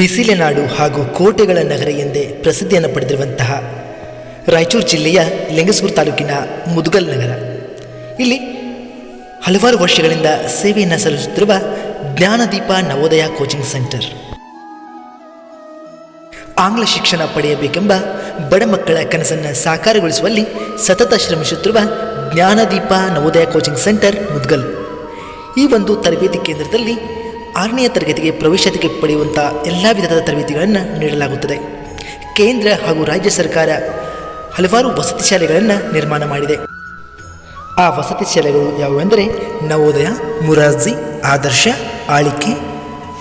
ಬಿಸಿಲ ನಾಡು ಹಾಗೂ ಕೋಟೆಗಳ ನಗರ ಎಂದೇ ಪ್ರಸಿದ್ಧಿಯನ್ನು ಪಡೆದಿರುವಂತಹ ರಾಯಚೂರು ಜಿಲ್ಲೆಯ ಲಿಂಗಸೂರು ತಾಲೂಕಿನ ಮುದುಗಲ್ ನಗರ. ಇಲ್ಲಿ ಹಲವಾರು ವರ್ಷಗಳಿಂದ ಸೇವೆಯನ್ನು ಸಲ್ಲಿಸುತ್ತಿರುವ ಜ್ಞಾನದೀಪ ನವೋದಯ ಕೋಚಿಂಗ್ ಸೆಂಟರ್. ಆಂಗ್ಲ ಶಿಕ್ಷಣ ಪಡೆಯಬೇಕೆಂಬ ಬಡ ಮಕ್ಕಳ ಕನಸನ್ನು ಸಾಕಾರಗೊಳಿಸುವಲ್ಲಿ ಸತತ ಶ್ರಮಿಸುತ್ತಿರುವ ಜ್ಞಾನದೀಪ ನವೋದಯ ಕೋಚಿಂಗ್ ಸೆಂಟರ್ ಮುದ್ಗಲ್. ಈ ಒಂದು ತರಬೇತಿ ಕೇಂದ್ರದಲ್ಲಿ ಆರನೆಯ ತರಗತಿಗೆ ಪ್ರವೇಶತೆಗೆ ಪಡೆಯುವಂಥ ಎಲ್ಲ ವಿಧದ ತರಬೇತಿಗಳನ್ನು ನೀಡಲಾಗುತ್ತದೆ. ಕೇಂದ್ರ ಹಾಗೂ ರಾಜ್ಯ ಸರ್ಕಾರ ಹಲವಾರು ವಸತಿ ಶಾಲೆಗಳನ್ನು ನಿರ್ಮಾಣ ಮಾಡಿದೆ. ಆ ವಸತಿ ಶಾಲೆಗಳು ಯಾವುವೆಂದರೆ ನವೋದಯ, ಮುರಾರ್ಜಿ, ಆದರ್ಶ ಆಳಿಕೆ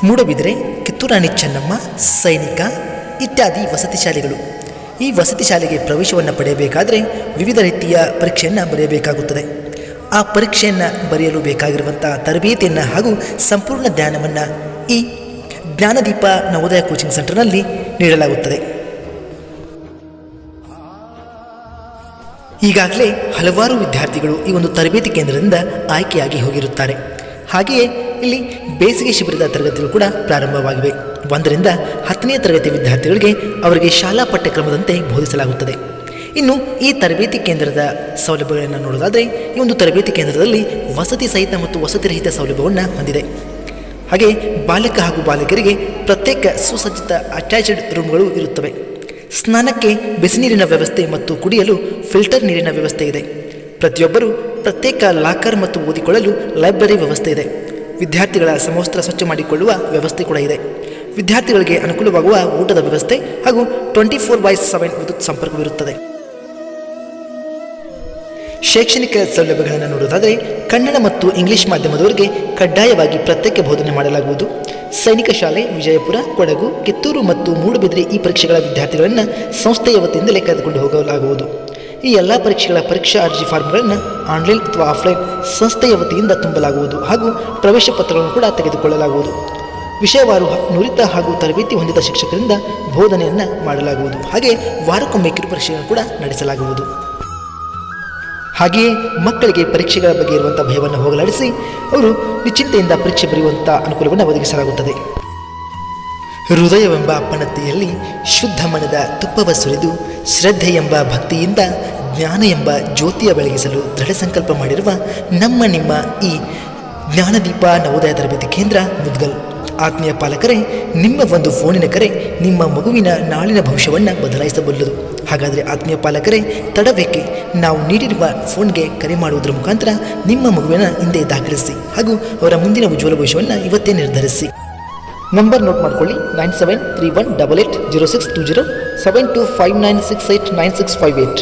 ಮೂಡಬಿದರೆ, ಕಿತ್ತೂರಾಣಿ ಚೆನ್ನಮ್ಮ, ಸೈನಿಕ ಇತ್ಯಾದಿ ವಸತಿ ಶಾಲೆಗಳು. ಈ ವಸತಿ ಶಾಲೆಗೆ ಪ್ರವೇಶವನ್ನು ಪಡೆಯಬೇಕಾದರೆ ವಿವಿಧ ರೀತಿಯ ಪರೀಕ್ಷೆಯನ್ನು ಬರೆಯಬೇಕಾಗುತ್ತದೆ. ಆ ಪರೀಕ್ಷೆಯನ್ನು ಬರೆಯಲು ಬೇಕಾಗಿರುವಂಥ ತರಬೇತಿಯನ್ನು ಹಾಗೂ ಸಂಪೂರ್ಣ ಜ್ಞಾನವನ್ನು ಈ ಜ್ಞಾನದೀಪ ನವೋದಯ ಕೋಚಿಂಗ್ ಸೆಂಟರ್ನಲ್ಲಿ ನೀಡಲಾಗುತ್ತದೆ. ಈಗಾಗಲೇ ಹಲವಾರು ವಿದ್ಯಾರ್ಥಿಗಳು ಈ ಒಂದು ತರಬೇತಿ ಕೇಂದ್ರದಿಂದ ಆಯ್ಕೆಯಾಗಿ ಹೋಗಿರುತ್ತಾರೆ. ಹಾಗೆಯೇ ಇಲ್ಲಿ ಬೇಸಿಗೆ ಶಿಬಿರದ ತರಗತಿಗಳು ಕೂಡ ಪ್ರಾರಂಭವಾಗಿವೆ. ಒಂದರಿಂದ ಹತ್ತನೇ ತರಗತಿ ವಿದ್ಯಾರ್ಥಿಗಳಿಗೆ ಅವರಿಗೆ ಶಾಲಾ ಪಠ್ಯಕ್ರಮದಂತೆ ಬೋಧಿಸಲಾಗುತ್ತದೆ. ಇನ್ನು ಈ ತರಬೇತಿ ಕೇಂದ್ರದ ಸೌಲಭ್ಯಗಳನ್ನು ನೋಡೋದಾದರೆ, ಈ ಒಂದು ತರಬೇತಿ ಕೇಂದ್ರದಲ್ಲಿ ವಸತಿ ಸಹಿತ ಮತ್ತು ವಸತಿ ರಹಿತ ಸೌಲಭ್ಯವನ್ನು ಹೊಂದಿದೆ. ಹಾಗೆ ಬಾಲಕ ಹಾಗೂ ಬಾಲಕರಿಗೆ ಪ್ರತ್ಯೇಕ ಸುಸಜ್ಜಿತ ಅಟ್ಯಾಚ್ಡ್ ರೂಮ್ಗಳು ಇರುತ್ತವೆ. ಸ್ನಾನಕ್ಕೆ ಬಿಸಿ ನೀರಿನ ವ್ಯವಸ್ಥೆ ಮತ್ತು ಕುಡಿಯಲು ಫಿಲ್ಟರ್ ನೀರಿನ ವ್ಯವಸ್ಥೆ ಇದೆ. ಪ್ರತಿಯೊಬ್ಬರು ಪ್ರತ್ಯೇಕ ಲಾಕರ್ ಮತ್ತು ಓದಿಕೊಳ್ಳಲು ಲೈಬ್ರರಿ ವ್ಯವಸ್ಥೆ ಇದೆ. ವಿದ್ಯಾರ್ಥಿಗಳ ಸಮವಸ್ತ್ರ ಸ್ವಚ್ಛ ಮಾಡಿಕೊಳ್ಳುವ ವ್ಯವಸ್ಥೆ ಕೂಡ ಇದೆ. ವಿದ್ಯಾರ್ಥಿಗಳಿಗೆ ಅನುಕೂಲವಾಗುವ ಊಟದ ವ್ಯವಸ್ಥೆ ಹಾಗೂ ಟ್ವೆಂಟಿ ಫೋರ್ ಬೈ ಸೆವೆನ್ ವಿದ್ಯುತ್ ಸಂಪರ್ಕವಿರುತ್ತದೆ. ಶೈಕ್ಷಣಿಕ ಸೌಲಭ್ಯಗಳನ್ನು ನೋಡುವುದಾದರೆ ಕನ್ನಡ ಮತ್ತು ಇಂಗ್ಲಿಷ್ ಮಾಧ್ಯಮದವರಿಗೆ ಕಡ್ಡಾಯವಾಗಿ ಪ್ರತ್ಯೇಕ ಬೋಧನೆ ಮಾಡಲಾಗುವುದು. ಸೈನಿಕ ಶಾಲೆ ವಿಜಯಪುರ, ಕೊಡಗು, ಕಿತ್ತೂರು ಮತ್ತು ಮೂಡುಬಿದಿರೆ ಈ ಪರೀಕ್ಷೆಗಳ ವಿದ್ಯಾರ್ಥಿಗಳನ್ನು ಸಂಸ್ಥೆಯ ವತಿಯಿಂದಲೇ ಕರೆದುಕೊಂಡು ಹೋಗಲಾಗುವುದು. ಈ ಎಲ್ಲ ಪರೀಕ್ಷೆಗಳ ಪರೀಕ್ಷಾ ಅರ್ಜಿ ಫಾರ್ಮ್ಗಳನ್ನು ಆನ್ಲೈನ್ ಅಥವಾ ಆಫ್ಲೈನ್ ಸಂಸ್ಥೆಯ ವತಿಯಿಂದ ತುಂಬಲಾಗುವುದು ಹಾಗೂ ಪ್ರವೇಶ ಪತ್ರಗಳನ್ನು ಕೂಡ ತೆಗೆದುಕೊಳ್ಳಲಾಗುವುದು. ವಿಷಯವಾರು ನುರಿತ ಹಾಗೂ ತರಬೇತಿ ಹೊಂದಿದ ಶಿಕ್ಷಕರಿಂದ ಬೋಧನೆಯನ್ನು ಮಾಡಲಾಗುವುದು. ಹಾಗೆ ವಾರಕ್ಕೊಮ್ಮೆ ಕಿರುಪರೀಕ್ಷೆಯನ್ನು ಕೂಡ ನಡೆಸಲಾಗುವುದು. ಹಾಗೆಯೇ ಮಕ್ಕಳಿಗೆ ಪರೀಕ್ಷೆಗಳ ಬಗ್ಗೆ ಇರುವಂಥ ಭಯವನ್ನು ಹೋಗಲಾಡಿಸಿ ಅವರು ನಿಶ್ಚಿಂತೆಯಿಂದ ಪರೀಕ್ಷೆ ಬರೆಯುವಂಥ ಅನುಕೂಲವನ್ನು ಒದಗಿಸಲಾಗುತ್ತದೆ. ಹೃದಯವೆಂಬ ಅಪ್ಪನತ್ತೆಯಲ್ಲಿ ಶುದ್ಧ ಮನದ ತುಪ್ಪವ ಸುರಿದು ಶ್ರದ್ಧೆ ಎಂಬ ಭಕ್ತಿಯಿಂದ ಜ್ಞಾನ ಎಂಬ ಜ್ಯೋತಿಯ ಬೆಳಗಿಸಲು ದೃಢ ಸಂಕಲ್ಪ ಮಾಡಿರುವ ನಮ್ಮ ನಿಮ್ಮ ಈ ಜ್ಞಾನದೀಪ ನವೋದಯ ತರಬೇತಿ ಕೇಂದ್ರ ಮುದ್ಗಲ್. ಆತ್ಮೀಯ ಪಾಲಕರೇ, ನಿಮ್ಮ ಒಂದು ಫೋನಿನ ಕರೆ ನಿಮ್ಮ ಮಗುವಿನ ನಾಳಿನ ಭವಿಷ್ಯವನ್ನು ಬದಲಾಯಿಸಬಲ್ಲದು. ಹಾಗಾದರೆ ಆತ್ಮೀಯ ಪಾಲಕರೇ ತಡಬೇಕೆ ನಾವು ನೀಡಿರುವ ಫೋನ್ಗೆ ಕರೆ ಮಾಡುವುದರ ಮುಖಾಂತರ ನಿಮ್ಮ ಮಗುವಿನ ಹಿಂದೆ ದಾಖಲಿಸಿ ಹಾಗೂ ಅವರ ಮುಂದಿನ ಉಜ್ವಲ ಭವಿಷ್ಯವನ್ನು ಇವತ್ತೇ ನಿರ್ಧರಿಸಿ. ನಂಬರ್ ನೋಟ್ ಮಾಡ್ಕೊಳ್ಳಿ, nine seven three one double eight zero six two zero, seven two five nine six eight nine six five eight